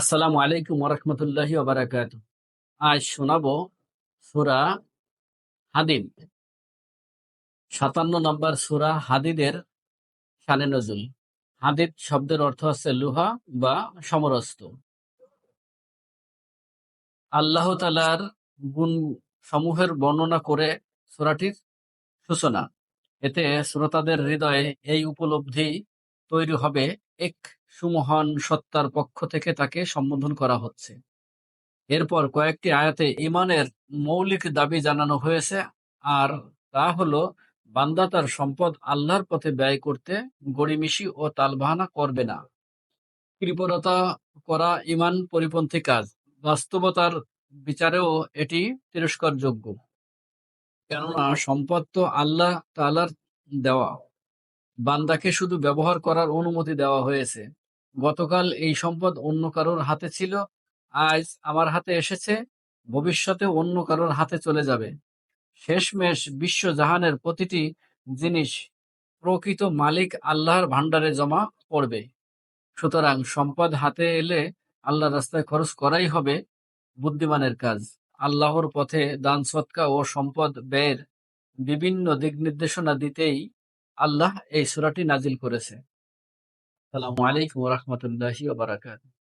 আসসালামু আলাইকুম ওরহমতুল্লাহি ওবারাকাত আজ শোনাবো সুরা হাদিদ। সাতান্ন নম্বর সুরা হাদিদের শানে নজুল। হাদিদ শব্দের অর্থ হচ্ছে লোহা বা সমরস্ত আল্লাহ তালার গুণ সমূহের বর্ণনা করে সুরাটির সূচনা। এতে শ্রোতাদের হৃদয়ে এই উপলব্ধি তৈরি হবে এক সুমহান সত্তার পক্ষ থেকে তাকে সম্বোধন করা হচ্ছে। এরপর কয়েকটি আয়াতে ইমানের মৌলিক দাবি জানানো হয়েছে, আর তা হলো, বান্দা তার সম্পদ আল্লাহর পথে ব্যয় করতে গড়িমিশি ও তালবাহানা করবে না। কৃপণতা করা ইমান পরিপন্থী কাজ, বাস্তবতার বিচারেও এটি তিরস্কারযোগ্য। কেননা সম্পদ তো আল্লাহ তালার দেওয়া। বান্দাকে শুধু ব্যবহার করার অনুমতি দেওয়া হয়েছে। গতকাল এই সম্পদ অন্য কারোর হাতে ছিল, আজ আমার হাতে এসেছে, ভবিষ্যতে অন্য কারোর হাতে চলে যাবে। শেষমেশ বিশ্ব জাহানের প্রতিটি জিনিস প্রকৃত মালিক আল্লাহর ভান্ডারে জমা পড়বে। সুতরাং সম্পদ হাতে এলে আল্লাহ রাস্তায় খরচ করাই হবে বুদ্ধিমানের কাজ। আল্লাহর পথে দান সৎকা ও সম্পদ ব্যয়ের বিভিন্ন দিক নির্দেশনা দিতেই আল্লাহ এই সুরাটি নাজিল করেছে। আসসালামু আলাইকুম রহমতুল্লাহি বারাকাতুহু।